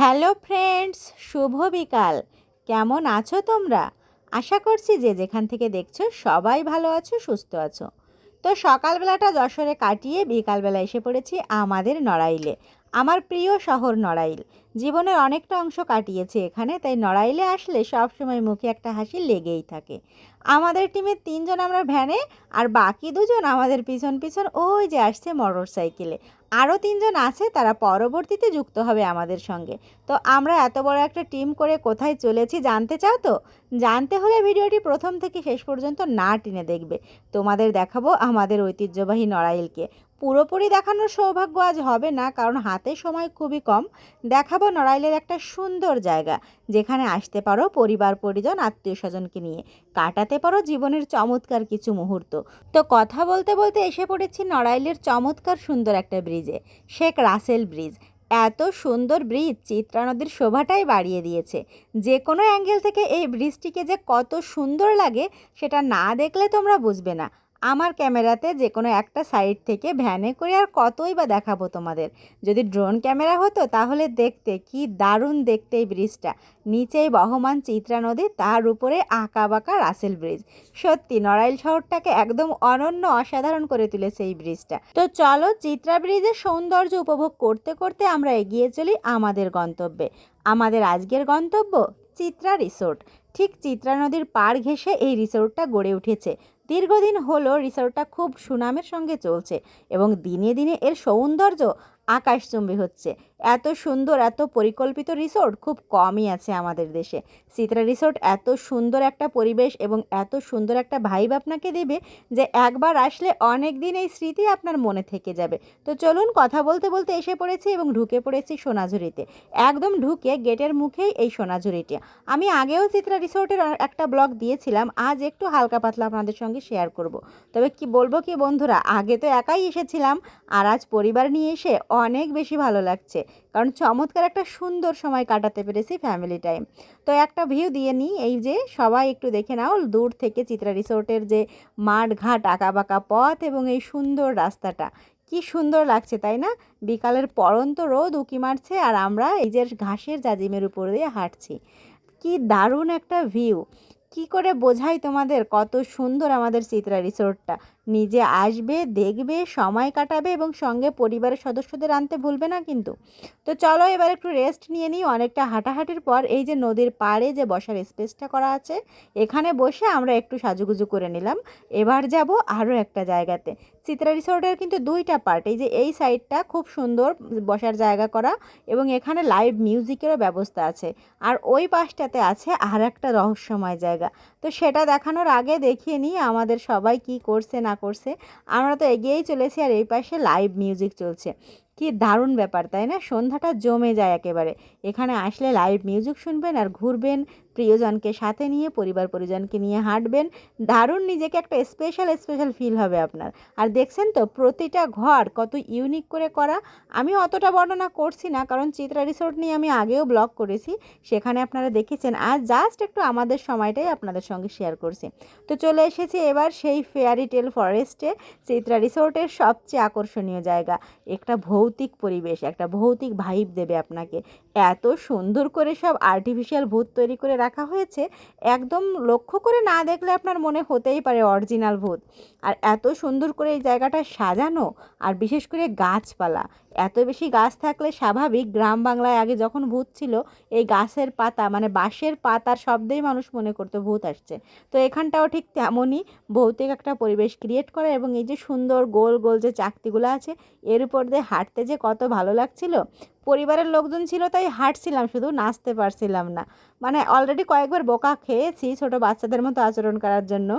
Hello friends, শুভ বিকাল। কেমন আছো তোমরা? আশা করছি যে যেখান থেকে দেখছ সবাই ভালো আছো, সুস্থ আছো। তো সকালবেলাটা যশোরে কাটিয়ে বিকালবেলা এসে পড়েছি আমাদের নড়াইলে, আমার প্রিয় শহর নড়াইল। জীবনের অনেকটা অংশ কাটিয়েছি এখানে, তাই নড়াইলে আসলে সব সময় মুখে একটা হাসি লেগেই থাকে। আমাদের টিমের তিনজন আমরা ভ্যানে, আর বাকি দুজন আমাদের পিছন পিছন ওই যে আসছে মোটর সাইকেলে আরও তিনজন আছে, তারা পরবর্তীতে যুক্ত হবে আমাদের সঙ্গে। তো আমরা এত বড় একটা টিম করে কোথায় চলেছি জানতে চাও তো? জানতে হলে ভিডিওটি প্রথম থেকে শেষ পর্যন্ত না টেনে দেখবে। তোমাদের দেখাবো আমাদের ঐতিহ্যবাহী নড়াইলকে। পুরোপুরি দেখানোর সৌভাগ্য আজ হবে না, কারণ হাতে সময় খুবই কম। দেখাবো নড়াইলের একটা সুন্দর জায়গা, যেখানে আসতে পারো পরিবার, পরিজন আত্মীয় স্বজনকে নিয়ে। কাটাতে পারো জীবনের চমৎকার কিছু মুহূর্ত। তো কথা বলতে বলতে এসে পড়েছি নড়াইলের চমৎকার সুন্দর একটা ব্রিজে, শেখ রাসেল ব্রিজ। এত সুন্দর ব্রিজ চিত্রা নদীর শোভাটাই বাড়িয়ে দিয়েছে। যে কোনো অ্যাঙ্গেল থেকে এই ব্রিজটিকে যে কত সুন্দর লাগে, সেটা না দেখলে তোমরা বুঝবে না। আমার ক্যামেরাতে যে কোনো একটা সাইড থেকে ভ্যানে করে আর কতই বা দেখাবো তোমাদের। যদি ড্রোন ক্যামেরা হতো তাহলে দেখতে কি দারুণ দেখতে এই ব্রিজটা। নিচেই বহমান চিত্রা নদী, তার উপরে আঁকা বাঁকা রাসেল ব্রিজ। সত্যি নড়াইল শহরটাকে একদম অনন্য অসাধারণ করে তুলেছে এই ব্রিজটা। তো চলো চিত্রা ব্রিজের সৌন্দর্য উপভোগ করতে করতে আমরা এগিয়ে চলি আমাদের গন্তব্যে। আমাদের আজকের গন্তব্য চিত্রা রিসোর্ট। ঠিক চিত্রা নদীর পাড় ঘেঁষে এই রিসোর্টটা গড়ে উঠেছে। দীর্ঘদিন হলো রিসর্টটা খুব সুনামের সঙ্গে চলছে এবং দিনে দিনে এর সৌন্দর্য আকাশচুম্বী হচ্ছে। এত সুন্দর, এত পরিকল্পিত রিসোর্ট খুব কমই আছে আমাদের দেশে। সিতরা রিসোর্ট এত সুন্দর একটা পরিবেশ এবং এত সুন্দর একটা ভাইব আপনাকে দেবে যে একবার আসলে অনেক দিন এই স্মৃতি আপনার মনে থেকে যাবে। তো চলুন কথা বলতে বলতে এসে পড়েছি এবং ঢুকে পড়েছি সোনাঝুরিতে। একদম ঢুকে গেটের মুখেই এই সোনাঝুরিটি। আমি আগেও চিত্রা রিসোর্টের একটা ব্লগ দিয়েছিলাম, আজ একটু হালকা পাতলা আপনাদের সঙ্গে শেয়ার করব। তবে কি বলব কি বন্ধুরা, আগে তো একাই এসেছিলাম, আর আজ পরিবার নিয়ে এসে অনেক বেশি ভালো লাগছে। কারণ চমৎকার একটা সুন্দর সময় কাটাতে পেরেছি ফ্যামিলি টাইম তো একটা ভিউ দিয়ে নিই, এই যে সবাই একটু দেখে নাও, দূর থেকে চিত্রা রিসোর্টের যে মাঠ ঘাট আঁকাবাঁকা পথ এবং এই সুন্দর রাস্তাটা। কি সুন্দর লাগছে, তাই না? বিকালের পরন্ত রোদ উঁকি মারছে আর আমরা এই যে ঘাসের জাজিমের উপর দিয়ে হাঁটছি। কি দারুণ একটা ভিউ কি করে বোঝাই তোমাদের কত সুন্দর আমাদের চিত্রা রিসোর্টটা নিজে আসবে, দেখবে, সময় কাটাবে এবং সঙ্গে পরিবারের সদস্যদের আনতে ভুলবে না কিন্তু। তো চলো এবার একটু রেস্ট নিয়ে নিই। অনেকটা হাঁটাহাঁটির পর এই যে নদীর পাড়ে যে বসার স্পেসটা করা আছে, এখানে বসে আমরা একটু সাজুগুজু করে নিলাম। এবার যাব আরও একটা জায়গাতে। চিত্রা রিসোর্টের কিন্তু দুইটা পার্ট এই যে এই সাইডটা খুব সুন্দর বসার জায়গা করা এবং এখানে লাইভ মিউজিকেরও ব্যবস্থা আছে। আর ওই পাশটাতে আছে আর একটা রহস্যময় জায়গা। তো সেটা দেখানোর আগে দেখিয়ে নিই আমাদের সবাই কি করছে না করছে। আমরা তো এগিয়েই চলেছি আর এই পাশে লাইভ মিউজিক চলছে। কি দারুণ ব্যাপার, তাই না? সন্ধ্যাটা জমে যায় একেবারে। এখানে আসলে লাইভ মিউজিক শুনবেন আর ঘুরবেন প্রিয়জনকে সাথে নিয়ে, পরিবার পরিজনকে নিয়ে হাঁটবেন। দারুণ নিজেকে একটা স্পেশাল স্পেশাল ফিল হবে আপনার। আর দেখছেন তো, প্রতিটা ঘর কত ইউনিক করে করা। আমি অতটা বর্ণনা করছি না, কারণ চিত্রা রিসোর্ট নিয়ে আমি আগেও ব্লগ করেছি। সেখানে আপনারা দেখেছেন আর জাস্ট একটু আমাদের সময়টাই আপনাদের সঙ্গে শেয়ার করছি। তো চলে এসেছি এবার সেই ফেয়ারি টেল ফরেস্টে চিত্রা রিসোর্টের সবচেয়ে আকর্ষণীয় জায়গা। একটা ভৌতিক পরিবেশ, একটা ভৌতিক ভাইব দেবে আপনাকে। এত সুন্দর করে সব আর্টিফিশিয়াল ভূত তৈরি করে রাখা হয়েছে, একদম লক্ষ্য করে না দেখলে আপনার মনে হতেই পারে অরিজিনাল ভূত। আর এত সুন্দর করে এই জায়গাটা সাজানো, আর বিশেষ করে গাছপালা এত বেশি গাছ থাকলে স্বাভাবিক, গ্রাম বাংলায় আগে যখন ভূত ছিল, এই গাছের পাতা মানে বাঁশের পাতার শব্দেই মানুষ মনে করতো ভূত আসছে। তো এখানটাও ঠিক তেমনই ভৌতিক একটা পরিবেশ ক্রিয়েট করে এবং এই যে সুন্দর গোল গোল যে চাকতিগুলো আছে, এর উপর দিয়ে হাঁটতে যে কত ভালো লাগছিল। পরিবারের লোকজন ছিল তাই হাঁটছিলাম, শুধু নাচতে পারছিলাম না। মানে অলরেডি কয়েকবার বোকা খেয়েছি ছোট বাচ্চাদের মতো আচরণ করার জন্য।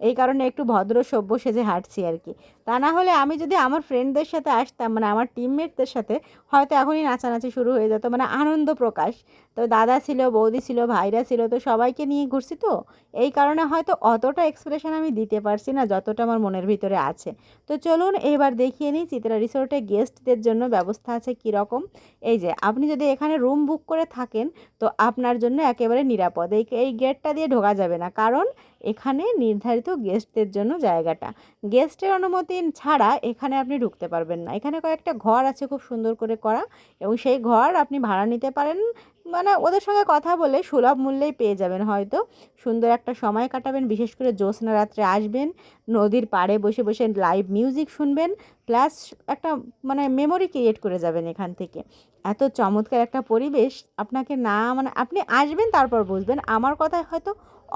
এই কারণে একটু ভদ্র, সভ্য সেজে হাঁটছি আর কি। তা না হলে আমি যদি আমার ফ্রেন্ডদের সাথে আসতাম মানে আমার টিমমেটদের সাথে, হয়তো এখনই নাচানাচি শুরু হয়ে যেত মানে আনন্দ প্রকাশ। তো দাদা ছিল, বৌদি ছিল, ভাইরা ছিল, তো সবাইকে নিয়ে ঘুরছি তো। এই কারণে হয়তো অতটা এক্সপ্রেশন আমি দিতে পারছি না, যতটা আমার মনের ভিতরে আছে। তো চলুন এবার দেখিয়ে নিই চিত্রা রিসোর্টে গেস্টদের জন্য ব্যবস্থা আছে কীরকম। এই যে, আপনি যদি এখানে রুম বুক করে থাকেন, তো আপনার জন্য একেবারে নিরাপদ। এই এই গেটটা দিয়ে ঢোকা যাবে না। কারণ এখানে নির্ধারিত গেস্টদের জন্য জায়গাটা। গেস্টের অনুমতি ছাড়া এখানে আপনি ঢুকতে পারবেন না। এখানে কয়েকটা ঘর আছে খুব সুন্দর করে করা এবং সেই ঘর আপনি ভাড়া নিতে পারেন। মানে ওদের সঙ্গে কথা বলে সুলভ মূল্যেই পেয়ে যাবেন হয়তো। সুন্দর একটা সময় কাটাবেন, বিশেষ করে জ্যোৎস্না রাত্রে আসবেন, নদীর পাড়ে বসে বসে লাইভ মিউজিক শুনবেন প্লাস একটা মানে মেমোরি ক্রিয়েট করে যাবেন এখান থেকে। এত চমৎকার একটা পরিবেশ। আপনাকে না মানে আপনি আসবেন, তারপর বুঝবেন। আমার কথায় হয়তো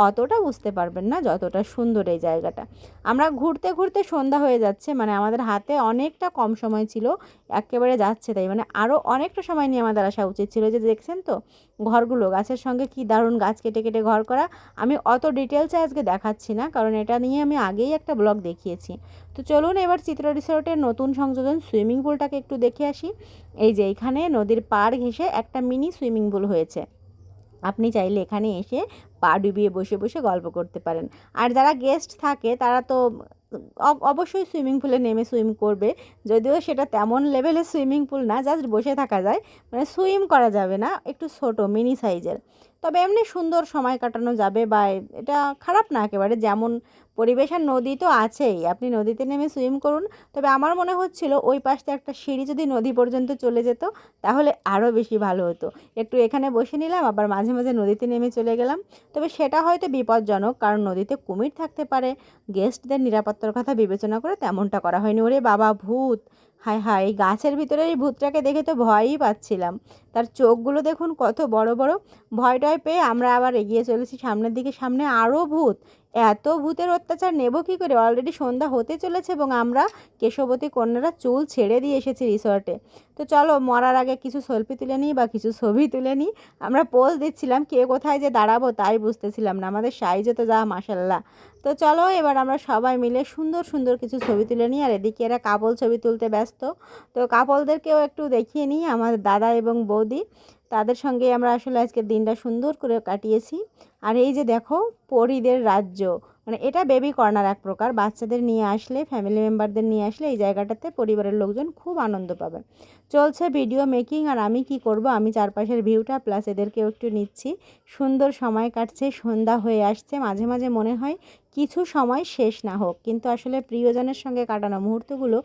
অতটা বুঝতে পারবেন না যতটা সুন্দর এই জায়গাটা। আমরা ঘুরতে ঘুরতে সন্ধ্যা হয়ে যাচ্ছে মানে আমাদের হাতে অনেকটা কম সময় ছিল, একেবারে যাচ্ছে তাই। মানে আরও অনেকটা সময় নিয়ে আমাদের আসা উচিত ছিল। যে দেখছেন তো, ঘরগুলো, গাছের সঙ্গে কি দারুণ গাছ কেটে কেটে ঘর করা। আমি অত ডিটেলসে আজকে দেখাচ্ছি না, কারণ এটা নিয়ে আমি আগেই একটা ব্লগ দেখিয়েছি। তো চলুন এবার চিত্র রিসোর্টের নতুন সংযোজন সুইমিং পুলটাকে একটু দেখে আসি। এই যে এখানে নদীর পাড় ঘেঁষে একটা মিনি সুইমিং পুল হয়েছে। আপনি চাইলে এখানে এসে পা ডুবিয়ে বসে বসে গল্প করতে পারেন। আর যারা গেস্ট থাকে, তারা তো অবশ্যই সুইমিং পুলে নেমে সুইম করবে। যদিও সেটা তেমন লেভেলের সুইমিং পুল না জাস্ট বসে থাকা যায়। মানে সুইম করা যাবে না, একটু ছোটো মিনি সাইজের তবে এমনি সুন্দর সময় কাটানো যাবে বা এটা খারাপ না একেবারে, যেমন পরিবেশ আর নদী তো আছেই। আপনি নদীতে নেমে সুইম করুন। তবে আমার মনে হচ্ছিল ওই পাশে একটা সিঁড়ি যদি নদী পর্যন্ত চলে যেত, তাহলে আরও বেশি ভালো হতো। একটু এখানে বসে নিলাম, আবার মাঝে মাঝে নদীতে নেমে চলে গেলাম। তবে সেটা হয়তো বিপজ্জনক, কারণ নদীতে কুমির থাকতে পারে। গেস্টদের নিরাপত্তার কথা বিবেচনা করে তেমনটা করা হয়নি। ওরে বাবা, ভূত! হায় হায়, এই গাছের ভিতরে এই ভূতটাকে দেখে তো ভয়ই পাচ্ছিলাম। তার চোখগুলো দেখুন কত বড় বড়। ভয় টয় পেয়ে আমরা আবার এগিয়ে চলেছি সামনের দিকে। সামনে আরও ভূত। এত ভূতের অত্যাচার নেব কী করে? অলরেডি সন্ধ্যা হতে চলেছে এবং আমরা কেশবতী কন্যারা চুল ছেড়ে দিয়ে এসেছি রিসর্টে তো চলো, মরার আগে কিছু সেলফি তুলে নিই বা কিছু ছবি তুলে নিই। আমরা পোজ দিচ্ছিলাম, কে কোথায় যে দাঁড়াবো তাই বুঝতেছিলাম না, আমাদের সাইজে তো যা মাসাল্লাহ তো চলো, এবার আমরা সবাই মিলে সুন্দর সুন্দর কিছু ছবি তুলে নিই। আর এদিকে এরা কাপল ছবি তুলতে ব্যস্ত। তো কাপলদেরকেও একটু দেখিয়ে নিই আমার দাদা এবং বৌদি। তাদের সঙ্গে আমরা আসলে আজকে দিনটা সুন্দর করে কাটিয়েছি। আর এই যে দেখো, পরীদের রাজ্য মানে এটা বেবি কর্নার এক প্রকার। বাচ্চাদের নিয়ে আসলে ফ্যামিলি মেম্বারদের নিয়ে আসলে এই জায়গাটাতে পরিবারের লোকজন খুব আনন্দ পাবে। চলছে ভিডিও মেকিং আর আমি কি করব? আমি চারপাশের ভিউটা প্লাস এদেরকেও একটু নিচ্ছি। সুন্দর সময় কাটছে, সন্ধ্যা হয়ে আসছে। মাঝে মাঝে মনে হয় কিছু সময় শেষ না হোক। কিন্তু আসলে প্রিয়জনের সঙ্গে কাটানো মুহূর্তগুলো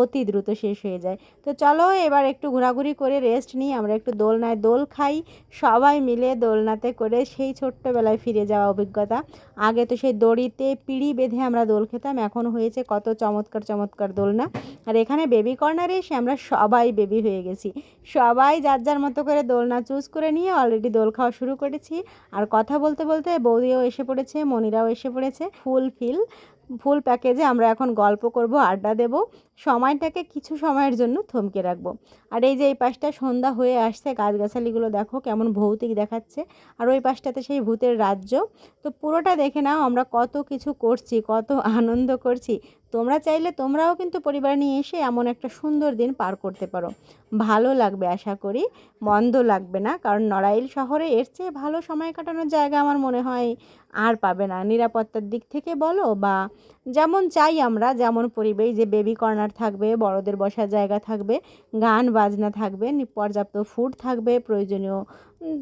অতি দ্রুত শেষ হয়ে যায়। তো চলো এবার একটু ঘোরাঘুরি করে রেস্ট নিই, আমরা একটু দোলনায় দোল খাই। সবাই মিলে দোলনাতে করে সেই ছোট্টবেলায় ফিরে যাওয়া অভিজ্ঞতা। আগে তো সেই দড়িতে পিড়ি বেঁধে আমরা দোল খেতাম, এখন হয়েছে কত চমৎকার চমৎকার দোলনা। আর এখানে বেবি কর্নারে এসে আমরা সবাই বেবি হয়ে গেছি। সবাই যার যার মতো করে দোলনা চুজ করে নিয়ে অলরেডি দোল খাওয়া শুরু করেছি। আর কথা বলতে বলতে বৌদিও এসে পড়েছে, মনিরাও এসে পড়েছে ফুল ফিল ফুল প্যাকেজে আমরা এখন গল্প করব, আড্ডা দেব। সময়টাকে কিছু সময়ের জন্য থমকে রাখব। আর এই যে এই পাশটা সন্ধ্যা হয়ে আসছে, গাছগাছালিগুলো দেখো কেমন ভৌতিক দেখাচ্ছে। আর ওই পাশটাতে সেই ভূতের রাজ্য। তো পুরোটা দেখে নাও, আমরা কত কিছু করছি, কত আনন্দ করছি। তোমরা চাইলে তোমরাও কিন্তু পরিবার নিয়ে এসে এমন একটা সুন্দর দিন পার করতে পারো। ভালো লাগবে আশা করি, মন্দ লাগবে না, কারণ নড়াইল শহরে এর চেয়ে ভালো সময় কাটানোর জায়গা আমার মনে হয় আর পাবে না। নিরাপত্তার দিক থেকে বলো বা যেমন চাই আমরা, যেমন পরিবেশ, যে বেবি কর্নার থাকবে বড়দের বসার জায়গা থাকবে গান বাজনা থাকবে পর্যাপ্ত ফুড থাকবে প্রয়োজনীয়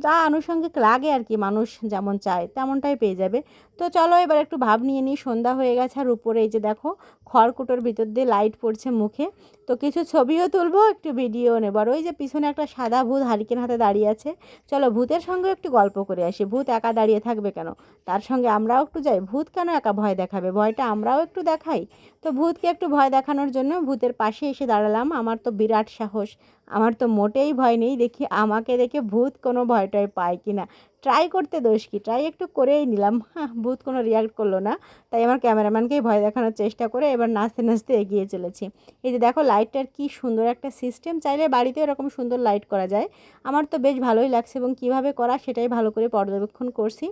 যা আনুষঙ্গিক লাগে আর কি, মানুষ যেমন চায় তেমনটাই পেয়ে যাবে। তো চলো এবার একটু ভাব নিয়ে নিই, সন্ধ্যা হয়ে গেছে আর উপরে এই যে দেখো খড়কুটোর ভিতর দিয়ে লাইট পড়ছে মুখে। তো কিছু ছবিও তুলবো, একটু ভিডিও নেব। আর ওই যে পিছনে একটা সাদা ভূত হারিকেন হাতে দাঁড়িয়ে আছে। চলো ভূতের সঙ্গে একটু গল্প করে আসি, ভূত একা দাঁড়িয়ে থাকবে কেন? তার সঙ্গে আমরাও একটু যাই, ভূত কেন একা ভয় দেখাবে? ভয়টা আমরাও একটু দেখাই। তো ভূতকে একটু ভয় দেখানোর জন্য ভূতের পাশে এসে দাঁড়ালাম, আমার তো বিরাট সাহস। আমার তো মোটেই ভয় নেই, দেখি আমাকে দেখে ভূত কোনো ভয় টয় পায় কি না ট্রাই করতে দোষ কি? ট্রাই একটু করেই নিলাম। হ্যাঁ ভূত কোনো রিয়াক্ট করল না। তাই আমার ক্যামেরাম্যানকেই ভয় দেখানোর চেষ্টা করে এবার নাচতে নাচতে এগিয়ে চলেছি। এই যে দেখো লাইটটার কি সুন্দর একটা সিস্টেম চাইলে বাড়িতে এরকম সুন্দর লাইট করা যায়। আমার তো বেশ ভালোই লাগছে এবং কীভাবে করা সেটাই ভালো করে পর্যবেক্ষণ করছি।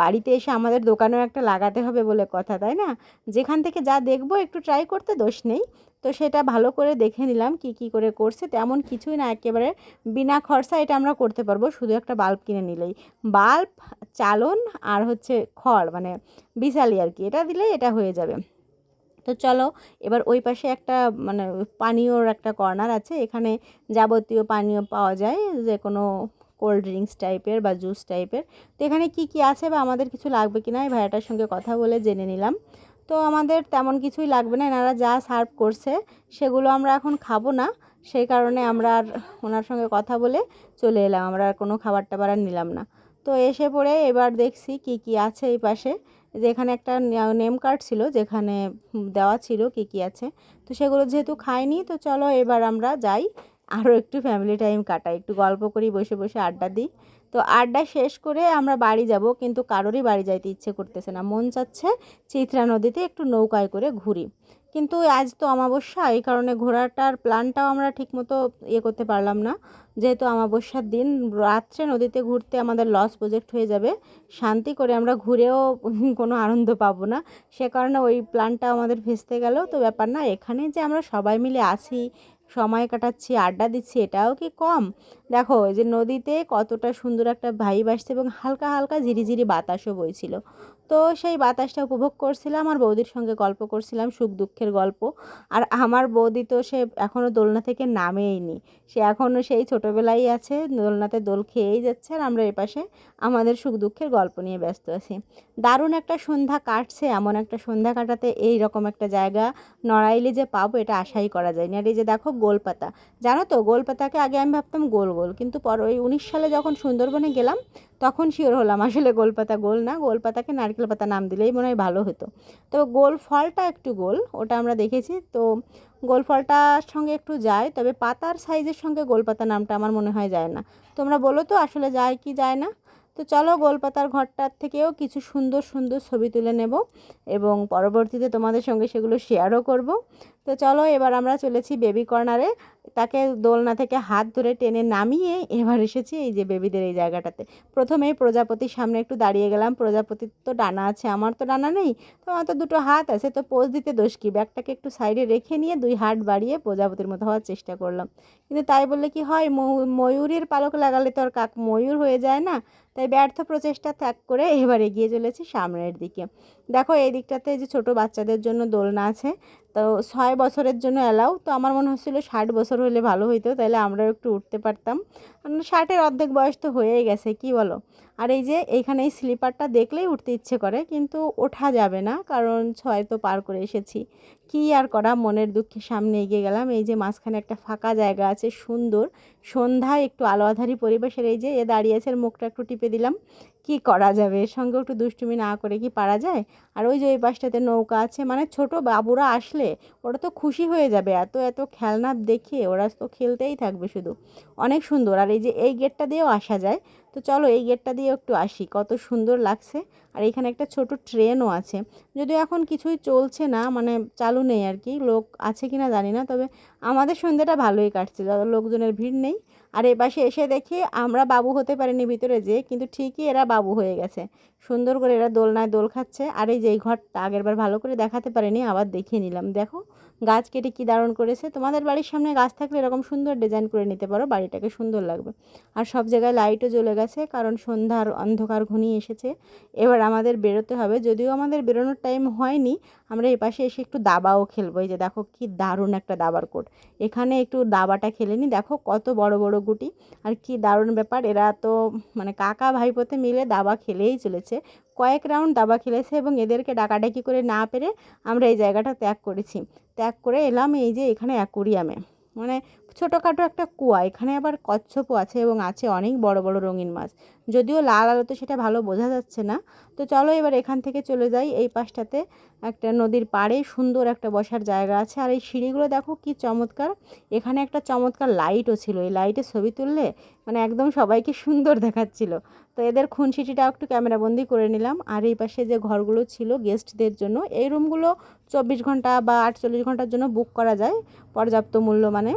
বাড়িতে এসে আমাদের দোকানেও একটা লাগাতে হবে বলে কথা, তাই না? যেখান থেকে যা দেখব, একটু ট্রাই করতে দোষ নেই। তো সেটা ভালো করে দেখে নিলাম কি কি করে করছে। তেমন কিছুই না, একেবারে বিনা খরচা এটা আমরা করতে পারব। শুধু একটা বাল্ব কিনে নিলেই। বাল্ব, চালন আর হচ্ছে খড় মানে বিশালি আর কি। এটা দিলে এটা হয়ে যাবে। তো চলো, এবার ওই পাশে একটা মানে পানীয়র একটা কর্নার আছে। এখানে যাবতীয় পানীয় পাওয়া যায় যে কোনো কোল্ড ড্রিঙ্কস টাইপের বা জুস টাইপের। তো এখানে কি কি আছে বা আমাদের কিছু লাগবে কি না এই ভাইয়াটার সঙ্গে কথা বলে জেনে নিলাম। তো আমাদের তেমন কিছুই লাগবে না। এনারা যা সার্ভ করছে, সেগুলো আমরা এখন খাব না। সেই কারণে আমরা আর ওনার সঙ্গে কথা বলে চলে এলাম। আমরা আর কোনো খাবার টাবার আর নিলাম না। তো এসে পড়ে এবার দেখছি কি কি আছে এই পাশে। যে এখানে একটা নেম কার্ড ছিল, যেখানে দেওয়া ছিল কি কি আছে। তো সেগুলো যেহেতু খাইনি, তো চলো এবার আমরা যাই। আরও একটু ফ্যামিলি টাইম কাটাই, একটু গল্প করি, বসে বসে আড্ডা দিই। তো আড্ডা শেষ করে আমরা বাড়ি যাব, কিন্তু কারোরই বাড়ি যাইতে ইচ্ছে করতেছে না। মন চাচ্ছে চিত্রা নদীতে একটু নৌকায় করে ঘুরি। কিন্তু আজ তো অমাবস্যা, এই কারণে ঘোরাটার প্ল্যানটাও আমরা ঠিকমতো ইয়ে করতে পারলাম না। যেহেতু অমাবস্যার দিন, রাত্রে নদীতে ঘুরতে আমাদের লস প্রজেক্ট হয়ে যাবে, শান্তি করে আমরা ঘুরেও কোনো আনন্দ পাবো না। সে কারণে ওই প্ল্যানটা আমাদের ভেস্তে গেল। তো ব্যাপার না, এখানে যে আমরা সবাই মিলে আসি সময় কাটাচ্ছি, আড্ডা দিচ্ছি, এটাও কি কম? দেখো যে নদীতে কতটা সুন্দর একটা ভাইব আসছে এবং হালকা হালকা ঝিরিঝিরি বাতাসও বইছিল। তো সেই বাতাসটা উপভোগ করছিলাম, আর বৌদির সঙ্গে গল্প করছিলাম, সুখ দুঃখের গল্প। আর আমার বৌদি তো সে এখনও দোলনা থেকে নামেইনি। সে এখনও সেই ছোটোবেলাই আছে, দোলনাতে দোল খেয়েই যাচ্ছে, আর আমরা এপাশে আমাদের সুখ দুঃখের গল্প নিয়ে ব্যস্ত আছি। দারুণ একটা সন্ধ্যা কাটছে, এমন একটা সন্ধ্যা কাটাতে এই রকম একটা জায়গা নড়াইলে যে পাবো, এটা আশাই করা যায়নি। আর এই যে দেখো গোলপাতা, জানো তো গোলপাতাকে আগে আমি ভাবতাম গোল গোল, কিন্তু পর ওই উনিশ সালে যখন সুন্দরবনে গেলাম, তখন শিওর হলাম আসলে গোলপাতা গোল না, গোলপাতাকে নারকেল পাতা নাম দিলেই মনে হয় ভালো হতো। তো গোল ফলটা একটু গোল, ওটা আমরা দেখেছি। তো গোল ফলটার সঙ্গে একটু যায়, তবে পাতার সাইজের সঙ্গে গোল পাতা নামটা আমার মনে হয় যায় না। তোমরা বলো তো, আসলে যায় কি যায় না? তো চলো গোলপাতার ঘরটার থেকেও কিছু সুন্দর সুন্দর ছবি তুলে নেব এবং পরবর্তীতে তোমাদের সঙ্গে সেগুলো শেয়ারও করব। তো চলো এবার আমরা চলেছি বেবি কর্নারে তাকে দোলনা থেকে হাত ধরে টেনে নামিয়ে এবার এসেছি এই যে বেবিদের এই জায়গাটাতে। প্রথমে প্রজাপতির সামনে একটু দাঁড়িয়ে গেলাম। প্রজাপতির তো ডানা আছে, আমার তো ডানা নেই। তো আমার তো দুটো হাত আছে, তো পোজ দিতে দোষ কী? ব্যাগটাকে একটু সাইডে রেখে নিয়ে দুই হাত বাড়িয়ে প্রজাপতির মতো হওয়ার চেষ্টা করলাম। কিন্তু তাই বললে কি হয়? ময়ূরের পালক লাগালে তো আর কাক ময়ূর হয়ে যায় না। তাই ব্যর্থ প্রচেষ্টা ত্যাগ করে এবার এগিয়ে চলেছি সামনের দিকে। দেখো এই দিকটাতে যে ছোট বাচ্চাদের জন্য দোলনা আছে তো ছয় বছরের জন্য অ্যালাউ তো আমার মনে হচ্ছিল ষাট বছর হলে ভালো হইতো তাহলে আমরাও একটু উঠতে পারতাম। ষাটের অর্ধেক বয়স তো হয়েই গেছে, কি বলো? আর এই যে এইখানে এই স্লিপারটা দেখলেই উঠতে ইচ্ছে করে, কিন্তু ওঠা যাবে না, কারণ ছয় তো পার করে এসেছি। কি আর করা, মনের দুঃখে সামনে এগিয়ে গেলাম। এই যে মাঝখানে একটা ফাঁকা জায়গা আছে, সুন্দর। সন্ধ্যায় একটু আলো আধারি পরিবেশের এই যে এ দাঁড়িয়েছে মুখটা একটু টিপে দিলাম। কি করা যাবে? এর সঙ্গেও একটু দুষ্টুমি না করে কি পারা যায়? আর ওই যে ওই পাশটাতে নৌকা আছে মানে ছোট বাবুরা আসলে ওরা তো খুশি হয়ে যাবে। এত এত খেলনা দেখে ওরা তো খেলতেই থাকবে শুধু। অনেক সুন্দর। আর এই যে এই গেটটা দিয়েও আসা যায়। তো চলো এই গেটটা দিয়ে একটু আসি কত সুন্দর লাগছে। আর এখানে একটা ছোট ট্রেনও আছে। যদিও এখন কিছুই চলছে না মানে চালু নেই আর কি, লোক আছে কি না জানি না, তবে আমাদের সন্ধ্যাটা ভালোই কাটছে যাদের লোকজনের ভিড় নেই। আর এ পাশে এসে দেখি আমরা বাবু হতে পারিনি ভিতরে যে কিন্তু ঠিকই এরা বাবু হয়ে গেছে। সুন্দর করে এরা দোলনায় দোল খাচ্ছে, আর এই যে এই ঘরটা আগেরবার ভালো করে দেখাতে পারিনি, আবার দেখিয়ে নিলাম। দেখো, গাছ কেটে কী দারুণ করেছে। তোমাদের বাড়ির সামনে গাছ থাকলে এরকম সুন্দর ডিজাইন করে নিতে পারো, বাড়িটাকে সুন্দর লাগবে। আর সব জায়গায় লাইটও জ্বলে গেছে, কারণ সন্ধ্যার অন্ধকার ঘনিয়ে এসেছে। এবার আমাদের বেরোতে হবে। যদিও আমাদের বেরোনোর টাইম হয়নি, আমরা এই পাশে এসে একটু দাবাও খেলব। এই যে দেখো কি দারুণ একটা দাবার কোট এখানে একটু দাবাটা খেলে নি। দেখো কত বড় বড় গুটি। আর কি দারুণ ব্যাপার, এরা তো মানে কাকা ভাইপোতে মিলে দাবা খেলেই চলেছে। কয়েক রাউন্ড দাবা খেলেছে এবং এদেরকে ডাকাডাকি করে না পেরে আমরা এই জায়গাটা ত্যাগ করেছি। ত্যাগ করে এলাম এই যে এখানে অ্যাকোরিয়ামে মানে ছোটোখাটো একটা কুয়া, এখানে আবার কচ্ছপও আছে এবং আছে অনেক বড় বড় রঙিন মাছ। যদিও লাল আলোতে সেটা ভালো বোঝা যাচ্ছে না। তো চলো এবার এখান থেকে চলে যাই, এই পাশটাতে একটা নদীর পাড়ে সুন্দর একটা বসার জায়গা আছে। আর এই সিঁড়িগুলো দেখো কি চমৎকার। এখানে একটা চমৎকার লাইটও ছিল। এই লাইটে ছবি তুললে মানে একদম সবাইকে সুন্দর দেখাচ্ছিল। তো এদের খুনসিটিটাও একটু ক্যামেরাবন্দি করে নিলাম। আর এই পাশে যে ঘরগুলো ছিল গেস্টদের জন্য, এই রুমগুলো চব্বিশ ঘণ্টা বা আটচল্লিশ ঘণ্টার জন্য বুক করা যায় পর্যাপ্ত মূল্য মানে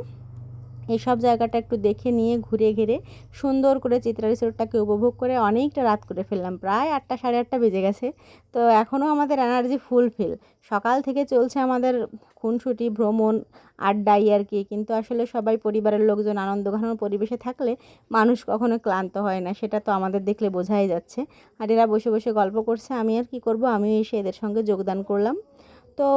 এই সব জায়গাটা একটু দেখে নিয়ে ঘুরে ঘিরে সুন্দর করে চিত্রা রিসোর্টটাকে উপভোগ করে অনেকটা রাত করে ফেললাম। প্রায় আটটা, সাড়ে আটটা বেজে গেছে। তো এখনও আমাদের এনার্জি ফুলফিল সকাল থেকে চলছে আমাদের খুনসুটি, ভ্রমণ, আড্ডাই আর কি। কিন্তু আসলে সবাই পরিবারের লোকজন, আনন্দ ঘন পরিবেশে থাকলে মানুষ কখনো ক্লান্ত হয় না, সেটা তো আমাদের দেখলে বোঝাই যাচ্ছে। আর এরা বসে বসে গল্প করছে, আমি আর কি করব? আমিও এসে এদের সঙ্গে যোগদান করলাম। তো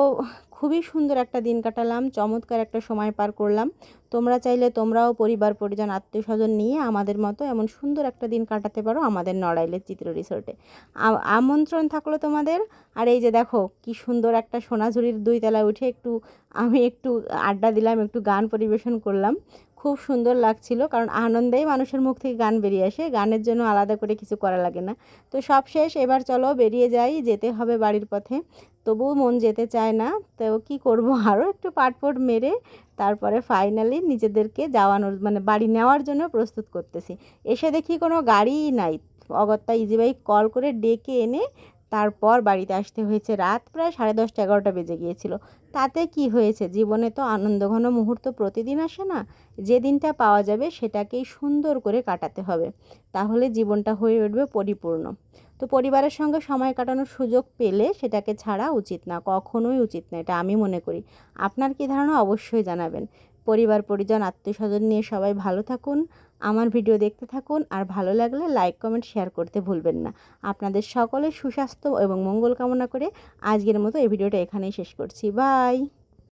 খুবই সুন্দর একটা দিন কাটালাম, চমৎকার একটা সময় পার করলাম। তোমরা চাইলে তোমরাও পরিবার, পরিজন আত্মীয় স্বজন নিয়ে আমাদের মতো এমন সুন্দর একটা দিন কাটাতে পারো আমাদের নড়াইলের চিত্র রিসোর্টে। আমন্ত্রণ থাকল তোমাদের। আর এই যে দেখো, কি সুন্দর একটা সোনাঝুরির দুই তলায় উঠে একটু আমি একটু আড্ডা দিলাম, একটু গান পরিবেশন করলাম। খুব সুন্দর লাগছিল কারণ আনন্দেই মানুষের মুখ থেকে গান বেরিয়ে আসে। গানের জন্য আলাদা করে কিছু করা লাগে না। তো সব শেষ, এবার চলো বেরিয়ে যাই, যেতে হবে বাড়ির পথে। তবুও মন যেতে চায় না। তো কি করব? আরও একটু পাটপট মেরে তারপরে ফাইনালি নিজেদেরকে যাওয়ানোর মানে বাড়ি নেওয়ার জন্য প্রস্তুত করতেছি। এসে দেখি কোনো গাড়িই নাই। অগত্যা ইজি বাইক কল করে ডেকে এনে তারপর বাড়িতে আসতে হয়েছে রাত প্রায় সাড়ে দশটা, এগারোটা বেজে গিয়েছিল। তাতে কি হয়েছে? জীবনে তো আনন্দঘন মুহূর্ত প্রতিদিন আসে না। যে দিনটা পাওয়া যাবে সেটাকেই সুন্দর করে কাটাতে হবে। তাহলে জীবনটা হয়ে উঠবে পরিপূর্ণ। তো পরিবারের সঙ্গে সময় কাটানোর সুযোগ পেলে সেটাকে ছাড়া উচিত না, কখনোই উচিত না, এটা আমি মনে করি। আপনার কি ধারণা? অবশ্যই জানাবেন। পরিবার, পরিজন আত্মীয় স্বজন নিয়ে সবাই ভালো থাকুন। আমার ভিডিও দেখতে থাকুন আর ভালো লাগলে লাইক, কমেন্ট, শেয়ার করতে ভুলবেন না। আপনাদের সকলের সুস্বাস্থ্য এবং মঙ্গল কামনা করে আজকের মতো এই ভিডিওটা এখানেই শেষ করছি। বাই!